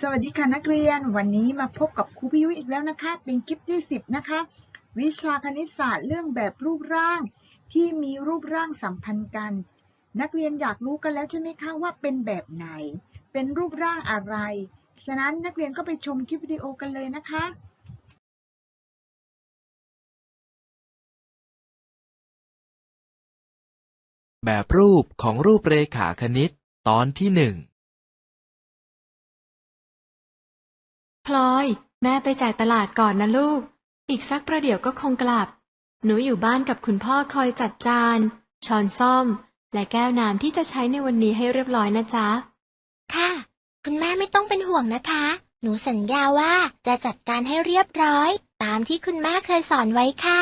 สวัสดีค่ะนักเรียน วันนี้มาพบกับครูพิยุอีกแล้วนะคะ เป็นคลิปที่ 10 นะคะ วิชาคณิตศาสตร์เรื่องแบบรูปร่าง ที่มีรูปร่างสัมพันธ์กัน นักเรียนอยากรู้กันแล้วใช่ไหมคะว่าเป็นแบบไหน เป็นรูปร่างอะไร ฉะนั้นนักเรียนก็ไปชมคลิปวิดีโอกันเลยนะคะแบบรูปของรูปเรขาคณิต ตอนที่หนึ่ง พลอย แม่ไปจ่ายตลาดก่อนนะลูก อีกสักประเดี๋ยวก็คงกลับ หนูอยู่บ้านกับคุณพ่อคอยจัดจาน ช้อนส้อม และแก้วน้ำที่จะใช้ในวันนี้ให้เรียบร้อยนะจ๊ะ ค่ะ คุณแม่ไม่ต้องเป็นห่วงนะคะ หนูสัญญาว่าจะจัดการให้เรียบร้อย ตามที่คุณแม่เคยสอนไว้ค่ะ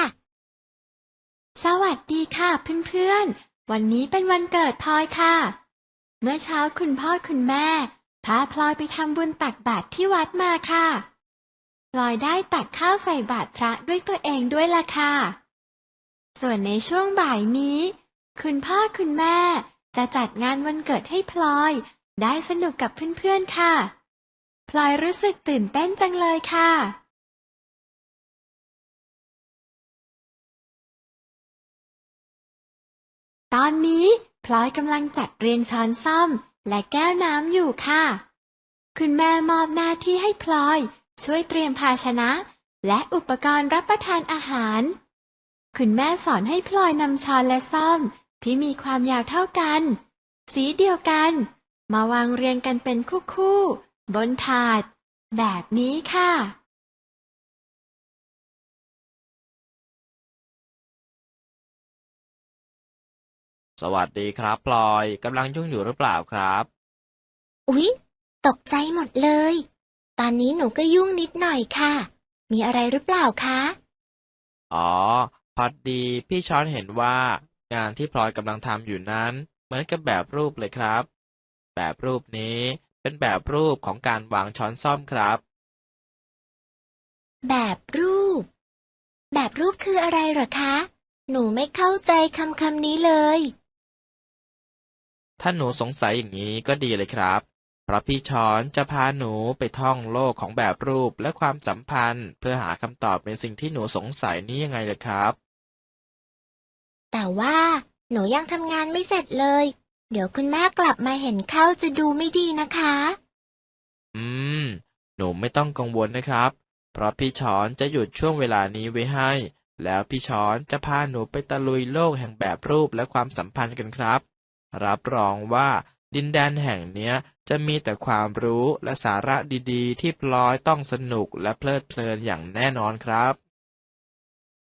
สวัสดีค่ะเพื่อนๆ วันนี้เป็นวันเกิดพลอยค่ะ เมื่อเช้าคุณพ่อคุณแม่ พาพลอยไปทำบุญตักบาตรที่วัดมาค่ะ พลอยได้ตักข้าวใส่บาตรพระด้วยตัวเองด้วยล่ะค่ะ ส่วนในช่วงบ่ายนี้ คุณพ่อคุณแม่จะจัดงานวันเกิดให้พลอย ได้สนุกกับเพื่อนๆค่ะ พลอยรู้สึกตื่นเต้นจังเลยค่ะตอนนี้พลอยกำลังจัดเรียงช้อนส้อม และแก้วน้ำอยู่ค่ะ คุณแม่มอบหน้าที่ให้พลอย ช่วยเตรียมภาชนะ และอุปกรณ์รับประทานอาหาร คุณแม่สอนให้พลอยนำช้อนและส้อมที่มีความยาวเท่ากัน สีเดียวกัน มาวางเรียงกันเป็นคู่ๆบนถาด แบบนี้ค่ะ สวัสดีครับพลอยกำลังยุ่งอยู่หรือเปล่าครับ อุ๊ย ตกใจหมดเลย ตอนนี้หนูก็ยุ่งนิดหน่อยค่ะ มีอะไรหรือเปล่าคะ อ๋อ พอดีพี่ช้อนเห็นว่า งานที่พลอยกำลังทำอยู่นั้น เหมือนกับแบบรูปเลยครับ แบบรูปนี้เป็นแบบรูปของการวางช้อนส้อมครับ แบบรูป แบบรูปคืออะไรเหรอคะ หนูไม่เข้าใจคำคำนี้เลย ถ้าหนูสงสัยอย่างนี้ก็ดีเลยครับ เพราะพี่ช้อนจะพาหนูไปท่องโลกของแบบรูปและความสัมพันธ์ เพื่อหาคำตอบในสิ่งที่หนูสงสัยนี้ยังไงล่ะครับ แต่ว่าหนูยังทำงานไม่เสร็จเลย เดี๋ยวคุณแม่กลับมาเห็นเข้าจะดูไม่ดีนะคะ อืม หนูไม่ต้องกังวลนะครับ เพราะพี่ช้อนจะหยุดช่วงเวลานี้ไว้ให้ แล้วพี่ช้อนจะพาหนูไปตะลุยโลกแห่งแบบรูปและความสัมพันธ์กันครับ รับรองว่าดินแดนแห่งเนี้ยจะมีแต่ความรู้และสาระดีๆ ที่พลอยต้องสนุกและเพลิดเพลินอย่างแน่นอนครับ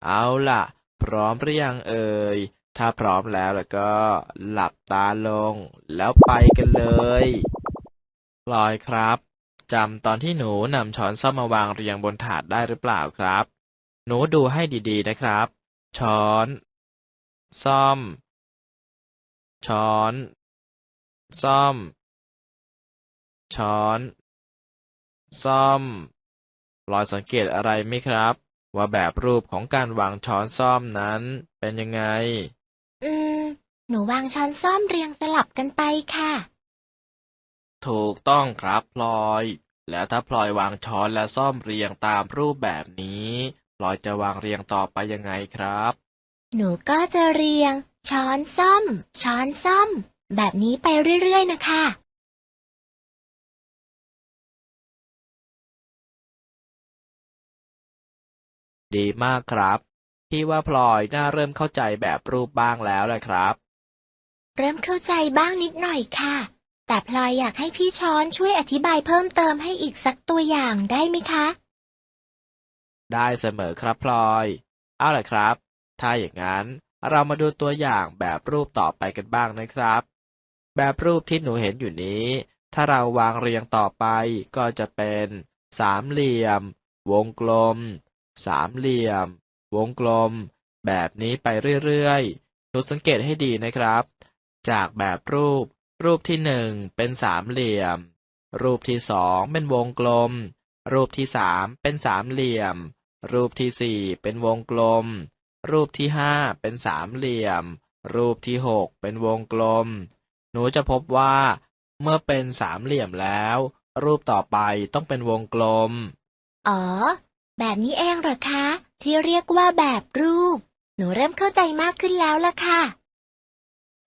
เอาล่ะ พร้อมหรือยังเอ่ย ถ้าพร้อมแล้วแล้วก็หลับตาลง แล้วไปกันเลยพลอยครับจำตอนที่หนูนำช้อนส้อมมาวางเรียงบนถาดได้หรือเปล่าครับ หนูดูให้ดีๆนะครับ ช้อน ซ่อม ช้อน ซ่อม ช้อน ซ่อมพลอยสังเกตอะไรไหมครับ ว่าแบบรูปของการวางช้อนซ่อมนั้นเป็นยังไง อืม หนูวางช้อนซ่อมเรียงสลับกันไปค่ะ ถูกต้องครับพลอย แล้วถ้าพลอยวางช้อนและซ่อมเรียงตามรูปแบบนี้ พลอยจะวางเรียงต่อไปยังไงครับ หนูก็จะเรียง ช้อนซ่อม ช้อนซ่อม แบบนี้ไปเรื่อย ๆ นะคะ ดีมากครับ พี่ว่าพลอยน่าเริ่มเข้าใจแบบรูปบ้างแล้วแหละครับ เริ่มเข้าใจบ้างนิดหน่อยค่ะ แต่พลอยอยากให้พี่ช้อนช่วยอธิบายเพิ่มเติมให้อีกสักตัวอย่างได้ไหมคะ ได้เสมอครับพลอย เอาล่ะครับ ถ้าอย่างนั้น เรามาดูตัวอย่างแบบรูปต่อไปกันบ้างนะครับ แบบรูปที่หนูเห็นอยู่นี้ ถ้าเราวางเรียงต่อไปก็จะเป็น สามเหลี่ยม วงกลม สามเหลี่ยม วงกลม แบบนี้ไปเรื่อยๆ หนูสังเกตให้ดีนะครับ จากแบบรูป รูปที่หนึ่งเป็นสามเหลี่ยม รูปที่สองเป็นวงกลม รูปที่สามเป็นสามเหลี่ยม รูปที่สี่เป็นวงกลม รูปที่ห้าเป็นสามเหลี่ยม รูปที่หกเป็นวงกลม หนูจะพบว่า เมื่อเป็นสามเหลี่ยมแล้ว รูปต่อไปต้องเป็นวงกลม อ๋อ แบบนี้เองเหรอคะ ที่เรียกว่าแบบรูป หนูเริ่มเข้าใจมากขึ้นแล้วล่ะค่ะ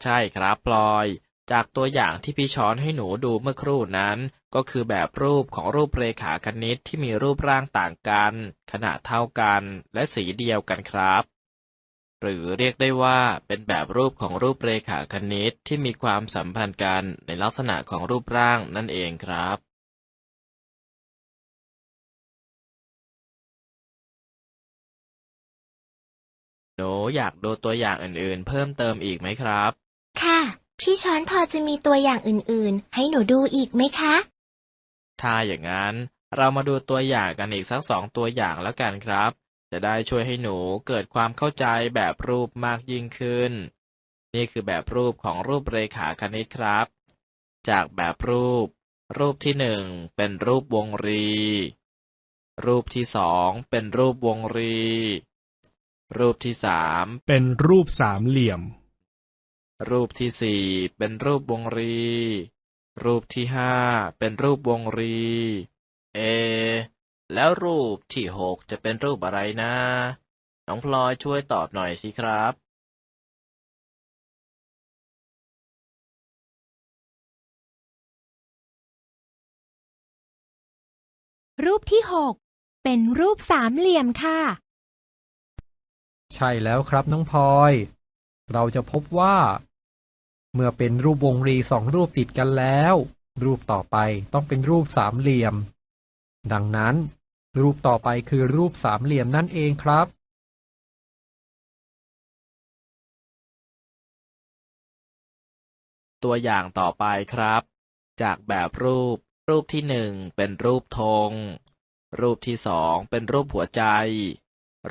ใช่ครับพลอย จากตัวอย่างที่พี่ช้อนให้หนูดูเมื่อครู่นั้น ก็คือแบบรูปของรูปเรขาคณิตที่มีรูปร่างต่างกัน ขนาดเท่ากัน และสีเดียวกันครับ หรือเรียกได้ว่าเป็นแบบรูปของรูปเรขาคณิตที่มีความสัมพันธ์กันในลักษณะของรูปร่างนั่นเองครับ หนูอยากดูตัวอย่างอื่นๆ เพิ่มเติมอีกไหมครับ ค่ะ พี่ช้อนพอจะมีตัวอย่างอื่นๆ ให้หนูดูอีกไหมคะ ถ้าอย่างนั้นเรามาดูตัวอย่างกันอีกสักสองตัวอย่างแล้วกันครับ จะได้ช่วยให้หนูเกิดความเข้าใจแบบรูปมากยิ่งขึ้น นี่คือแบบรูปของรูปเรขาคณิตครับ จากแบบรูป รูปที่หนึ่งเป็นรูปวงรี รูปที่สองเป็นรูปวงรี รูปที่สามเป็นรูปสามเหลี่ยม รูปที่สี่เป็นรูปวงรี รูปที่ห้าเป็นรูปวงรี เอะ แล้วรูปที่หกจะเป็นรูปอะไรนะ น้องพลอยช่วยตอบหน่อยสิครับ รูปที่หกเป็นรูปสามเหลี่ยมค่ะ ใช่แล้วครับน้องพลอย เราจะพบว่า เมื่อเป็นรูปวงรีสองรูปติดกันแล้ว รูปต่อไปต้องเป็นรูปสามเหลี่ยม ดังนั้น รูปต่อไปคือรูปสามเหลี่ยมนั่นเองครับ ตัวอย่างต่อไปครับ จากแบบรูป รูปที่หนึ่งเป็นรูปธง รูปที่สองเป็นรูปหัวใจ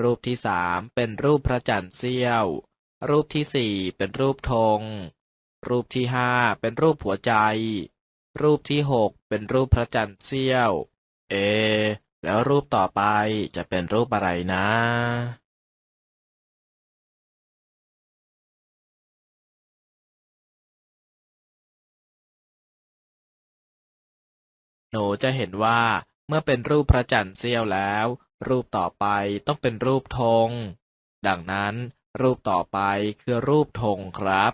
รูปที่สามเป็นรูปพระจันทร์เสี้ยว รูปที่สี่เป็นรูปธง รูปที่ห้าเป็นรูปหัวใจ รูปที่หกเป็นรูปพระจันทร์เสี้ยว เอแล้วรูปต่อไปจะเป็นรูปอะไรนะหนูจะเห็นว่าเมื่อเป็นรูปพระจันทร์เสี้ยวแล้ว รูปต่อไปต้องเป็นรูปธงดังนั้นรูปต่อไปคือรูปธงครับ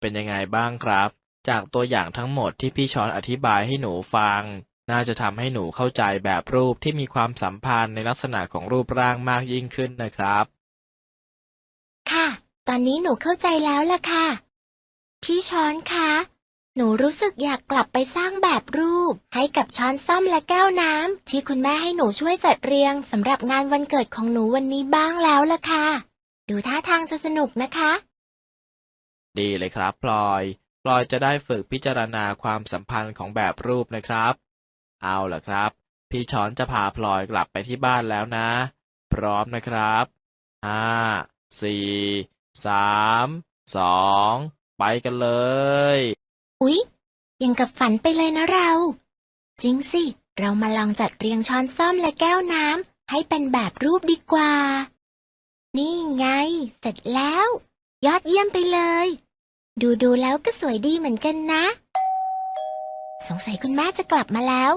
เป็นยังไงบ้างครับ จากตัวอย่างทั้งหมดที่พี่ช้อนอธิบายให้หนูฟัง น่าจะทำให้หนูเข้าใจแบบรูปที่มีความสัมพันธ์ในลักษณะของรูปร่างมากยิ่งขึ้นนะครับ ค่ะ ตอนนี้หนูเข้าใจแล้วล่ะค่ะ พี่ช้อนคะ หนูรู้สึกอยากกลับไปสร้างแบบรูป ให้กับช้อนซ่อมและแก้วน้ำที่คุณแม่ให้หนูช่วยจัดเรียงสำหรับงานวันเกิดของหนูวันนี้บ้างแล้วล่ะค่ะ ดูท่าทางจะสนุกนะคะ ดีเลยครับพลอย พลอยจะได้ฝึกพิจารณาความสัมพันธ์ของแบบรูปนะครับ เอาล่ะครับ พี่ช้อนจะพาพลอยกลับไปที่บ้านแล้วนะ พร้อมนะครับห้าสี่สามสองไปกันเลย อุ๊ย ยังกับฝันไปเลยนะเรา จริงสิ เรามาลองจัดเรียงช้อนซ่อมและแก้วน้ำให้เป็นแบบรูปดีกว่า นี่ไง เสร็จแล้ว ยอดเยี่ยมไปเลย ดูดูๆแล้วก็สวยดีเหมือนกันนะ สงสัยคุณแม่จะกลับมาแล้ว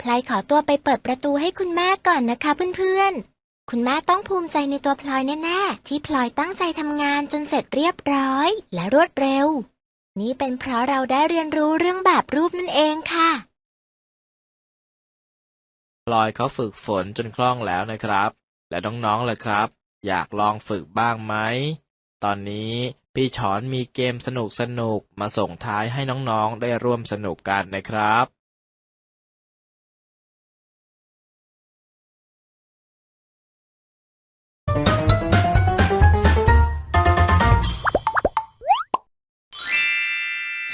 พลอยขอตัวไปเปิดประตูให้คุณแม่ก่อนนะคะเพื่อนๆ คุณแม่ต้องภูมิใจในตัวพลอยแน่ๆ ที่พลอยตั้งใจทำงานจนเสร็จเรียบร้อย และรวดเร็ว นี่เป็นเพราะเราได้เรียนรู้เรื่องแบบรูปนั่นเองค่ะ พลอยเขาฝึกฝนจนคล่องแล้วนะครับ และน้องๆล่ะครับ อยากลองฝึกบ้างไหม ตอนนี้ พี่ช้อนมีเกมสนุกๆมาส่งท้ายให้น้องๆ ได้ร่วมสนุกกันนะครับ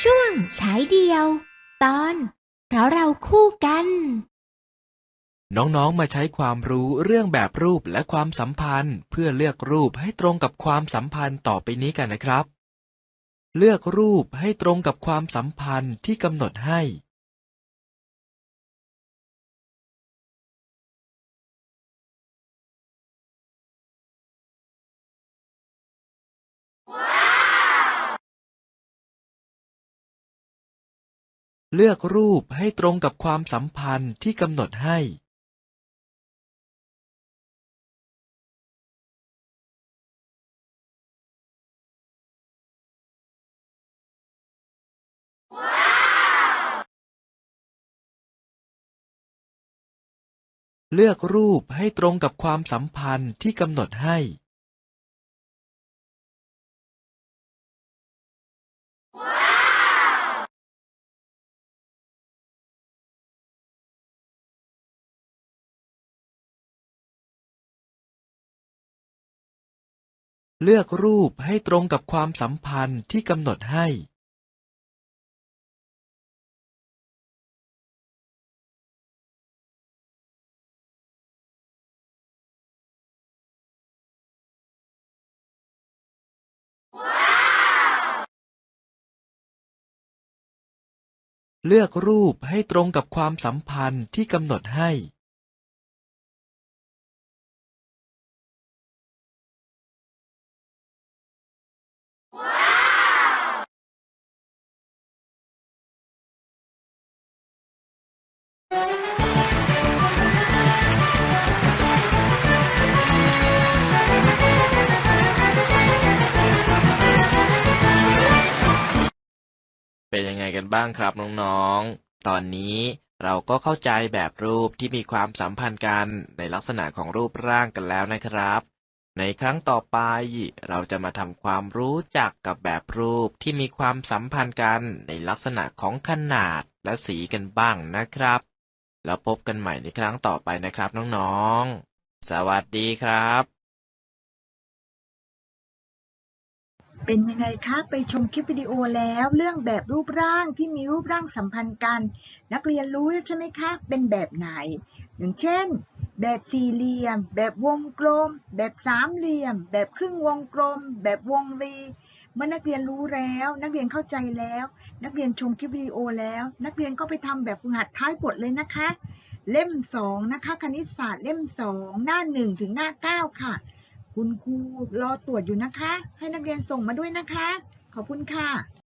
ช่วงฉายเดียว ตอนเพราะเราคู่กัน น้องๆ มาใช้ความรู้เรื่องแบบรูปและความสัมพันธ์ เพื่อเลือกรูปให้ตรงกับความสัมพันธ์ต่อไปนี้กันนะครับ เลือกรูปให้ตรงกับความสัมพันธ์ที่กำหนดให้ เลือกรูปให้ตรงกับความสัมพันธ์ที่กำหนดให้ เลือกรูปให้ตรงกับความสัมพันธ์ที่กำหนดให้ เลือกรูปให้ตรงกับความสัมพันธ์ที่กำหนดให้ เลือกรูปให้ตรงกับความสัมพันธ์ที่กำหนดให้ เป็นยังไงกันบ้างครับน้องๆ ตอนนี้เราก็เข้าใจแบบรูปที่มีความสัมพันธ์กันในลักษณะของรูปร่างกันแล้วนะครับ ในครั้งต่อไปเราจะมาทำความรู้จักกับแบบรูปที่มีความสัมพันธ์กันในลักษณะของขนาดและสีกันบ้างนะครับ แล้วพบกันใหม่ในครั้งต่อไปนะครับน้องๆ สวัสดีครับ เป็นยังไงคะ ไปชมคลิปวิดีโอแล้วเรื่องแบบรูปร่างที่มีรูปร่างสัมพันธ์กัน นักเรียนรู้ใช่ไหมคะ เป็นแบบไหน อย่างเช่น แบบสี่เหลี่ยม แบบวงกลม แบบสามเหลี่ยม แบบครึ่งวงกลม แบบวงรี เมื่อนักเรียนรู้แล้ว นักเรียนเข้าใจแล้ว นักเรียนชมคลิปวิดีโอแล้ว นักเรียนก็ไปทำแบบฝึกหัดท้ายบทเลยนะคะ เล่มสองนะคะ คณิตศาสตร์เล่มสองหน้าหนึ่งถึงหน้าเก้าค่ะ คุณครูรอตรวจอยู่นะคะ ให้นักเรียนส่งมาด้วยนะคะ ขอบคุณค่ะ